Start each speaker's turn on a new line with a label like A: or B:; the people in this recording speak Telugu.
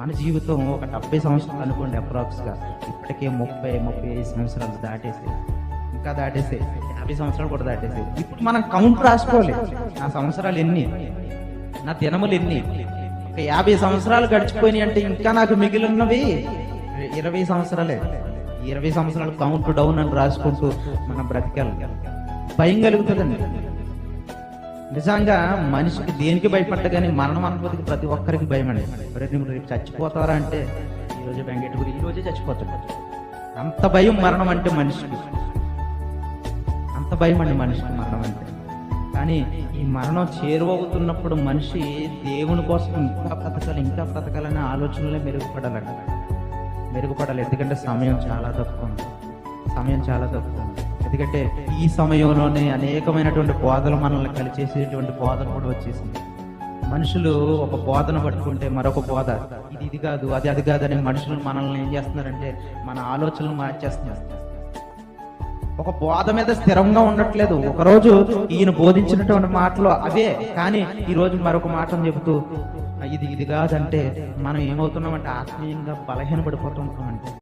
A: మన జీవితం ఒక డెబ్బై సంవత్సరాలు అనుకోండి అప్రాక్స్గా. ఇప్పటికే ముప్పై ముప్పై ఐదు సంవత్సరాలు దాటేసి ఇంకా దాటేసి యాభై సంవత్సరాలు కూడా దాటేసి. ఇప్పుడు మనం కౌంట్ రాసుకోవాలి. నా సంవత్సరాలు ఎన్ని? నా దినములు ఎన్ని? ఒక యాభై సంవత్సరాలు గడిచిపోయినాయి అంటే ఇంకా నాకు మిగిలినవి ఇరవై సంవత్సరాలే. ఇరవై సంవత్సరాలు కౌంట్ డౌన్ అని రాసుకుంటూ మనం బ్రతికాలి. భయం కలుగుతుందండి. నిజంగా మనిషికి దేనికి భయపడ్డ కానీ మరణం అనుభూతికి ప్రతి ఒక్కరికి భయం అండి. రేపు రేపు చచ్చిపోతారా అంటే ఈరోజు రోజు వెంకటగిరి ఈరోజే చచ్చిపోతాడు అంత భయం మరణం అంటే మనిషికి. అంత భయం అండి మనిషికి మరణం అంటే. కానీ ఈ మరణం చేరువవుతున్నప్పుడు మనిషి దేవుని కోసం ఇంకా బ్రతకాలి ఇంకా బ్రతకాలనే ఆలోచనలే మెరుగుపడాలండి. మెరుగుపడాలి. ఎందుకంటే సమయం చాలా తక్కువ. ఉంది సమయం చాలా తక్కువ. ఉంది ఎందుకంటే ఈ సమయంలోనే అనేకమైనటువంటి బోధలు మనల్ని కలిచేసేటువంటి బోధన కూడా వచ్చేసింది. మనుషులు ఒక బోధన పట్టుకుంటే మరొక బోధ ఇది ఇది కాదు అది అది కాదు మనుషులు మనల్ని ఏం చేస్తున్నారంటే మన ఆలోచనలు మార్చేస్తున్నారు. ఒక బోధ మీద స్థిరంగా ఉండట్లేదు. ఒకరోజు ఈయన బోధించినటువంటి మాటలు అవే కానీ ఈ రోజు మరొక మాటను చెబుతూ ఇది ఇది కాదంటే మనం ఏమవుతున్నామంటే ఆత్మీయంగా బలహీనపడిపోతూ ఉంటామంటే